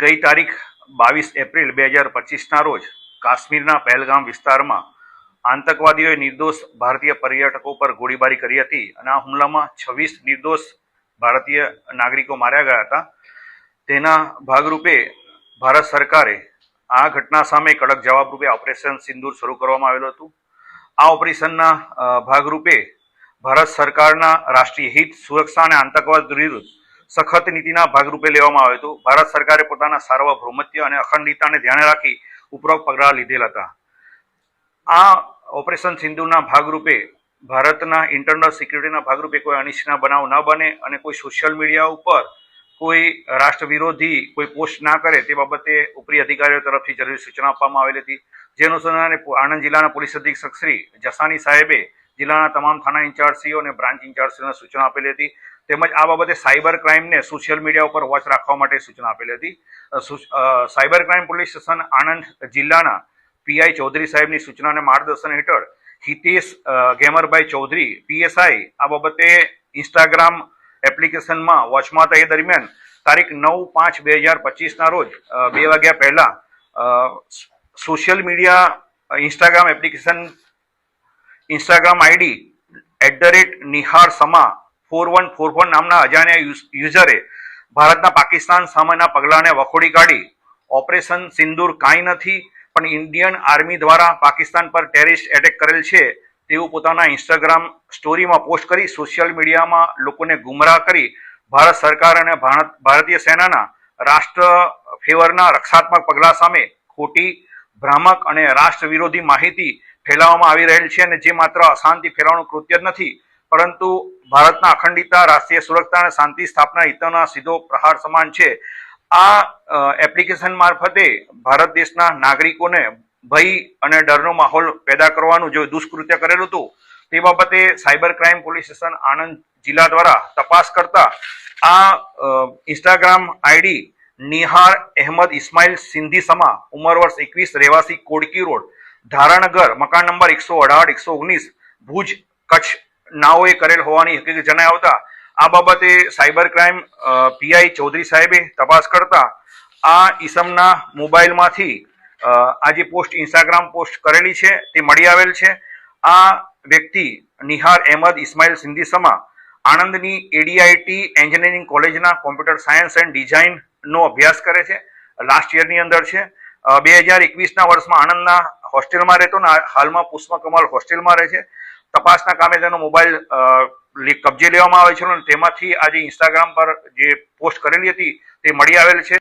ગઈ તારીખ બાવીસ એપ્રિલ બે હજાર પચીસના રોજ કાશ્મીરના પહેલગામ વિસ્તારમાં આતંકવાદીઓએ નિર્દોષ ભારતીય પર્યટકો પર ગોળીબારી કરી હતી અને આ હુમલામાં છવ્વીસ નિર્દોષ ભારતીય નાગરિકો માર્યા ગયા હતા. તેના ભાગરૂપે ભારત સરકારે આ ઘટના સામે કડક જવાબરૂપે ઓપરેશન સિંદૂર શરૂ કરવામાં આવેલું હતું. આ ઓપરેશનના ભાગરૂપે ભારત સરકારના રાષ્ટ્રીય હિત, સુરક્ષા અને આતંકવાદ વિરુદ્ધ સખત નીતિના ભાગરૂપે લેવામાં આવ્યું હતું. ભારત સરકારે પોતાના સાર્વભૌમત્ય અને અખંડિતતાને ધ્યાને રાખી ઉપરોક્ત પગલાં લીધેલા હતા. આ ઓપરેશન સિંધુના ભાગરૂપે ભારતના ઇન્ટરનલ સિક્યુરિટીના ભાગરૂપે કોઈ અનિચ્છનીય બનાવ ન બને અને કોઈ સોશિયલ મીડિયા ઉપર કોઈ રાષ્ટ્ર વિરોધી કોઈ પોસ્ટ ના કરે તે બાબતે ઉપરી અધિકારીઓ તરફથી જરૂરી સૂચના આપવામાં આવેલી હતી. જે અનુસંધાને આણંદ જિલ્લાના પોલીસ અધિક્ષક શ્રી જસાની સાહેબે જિલ્લાના તમામ થાના ઇન્ચાર્જશ્રીઓ અને બ્રાન્ચ ઇન્ચાર્જશ્રીઓને સૂચના આપેલી હતી. તેમજ આ બાબતે સાયબર ક્રાઇમને સોશિયલ મીડિયા ઉપર વોચ રાખવા માટે સૂચના આપેલી હતી. Cyber crime police station Anand જિલ્લાના પીઆઈ ચૌધરી સાહેબની સૂચનાને માર્ગદર્શન હેઠળ હિતેશ ગેમરભાઈ ચૌધરી પીએસઆઈ આ બાબતે ઇન્સ્ટાગ્રામ એપ્લિકેશનમાં વોચમાં હતા. એ દરમિયાન તારીખ નવ પાંચ બે હજાર પચીસના રોજ બે વાગ્યા પહેલા social media Instagram application, Instagram ID, at the rate Nihar Sama four one four one નામના અજાણ્યા યુઝ- યુઝરે ભારતના પાકિસ્તાન સામેના પગલાંને વખોડી કાઢી. ઓપરેશન સિંદૂર કાંઈ નથી, પણ ઇન્ડિયન આર્મી દ્વારા પાકિસ્તાન પર ટેરરિસ્ટ એટેક કરેલ છે તેવું પોતાના ઇન્સ્ટાગ્રામ સ્ટોરીમાં પોસ્ટ કરી સોશિયલ મીડિયામાં લોકોને ગુમરાહ કરી ભારત સરકાર અને ભારત, ભારતીય સેનાના રાષ્ટ્ર ફેવરના રક્ષાત્મક પગલાં સામે ખોટી, ભ્રામક અને રાષ્ટ્ર વિરોધી માહિતી ફેલાવવામાં આવી રહેલ છે અને જે માત્ર અશાંતિ ફેલાવવાનું કૃત્ય નથી પરંતુ ભારતના અખંડિતતા, રાષ્ટ્રીય સુરક્ષા અને શાંતિ સ્થાપના હિતોના સીધો પ્રહાર સમાન છે. આ એપ્લિકેશન મારફતે ભારત દેશના નાગરિકોને ભય અને ડરનો માહોલ પેદા કરવાનું જો દુષ્કૃત્ય કરેલું હતું, તે બાબતે cyber crime police station Anand જિલ્લા દ્વારા તપાસ કરતા આ ઇન્સ્ટાગ્રામ આઈડી નિહાર અહેમદ ઇસ્માઇલ સિંધી સમા, ઉંમર વર્ષ એકવીસ, રહેવાસી કોડકી રોડ ધારણગર મકાન નંબર એકસો અઢાર, એકસો ઓગણીસ, ભુજ કચ્છ નાઓએ કરેલ હોવાની હકીકત જણાવતા આ બાબતે સાયબર ક્રાઇમ પીઆઈ ચૌધરી સાહેબે તપાસ કરતા આ ઈસમના મોબાઈલમાંથી આ જે પોસ્ટ ઇન્સ્ટાગ્રામ પોસ્ટ કરેલી છે તે મળી આવેલ છે. આ વ્યક્તિ નિહાર અહેમદ ઇસ્માઇલ સિંધી સમા આણંદની એડીઆઈટી એન્જિનિયરિંગ કોલેજના કોમ્પ્યુટર સાયન્સ એન્ડ ડિઝાઇનનો અભ્યાસ કરે છે. લાસ્ટ યરની અંદર છે. બે હજાર એકવીસના વર્ષમાં આણંદના હોસ્ટેલમાં રહેતો ને હાલમાં પુષ્પ કમલ હોસ્ટેલમાં રહે છે. તપાસના કામે તેનો મોબાઈલ કબજે લેવામાં આવે છે અને તેમાંથી આજે ઇન્સ્ટાગ્રામ પર જે પોસ્ટ કરેલી હતી તે મળી આવેલ છે.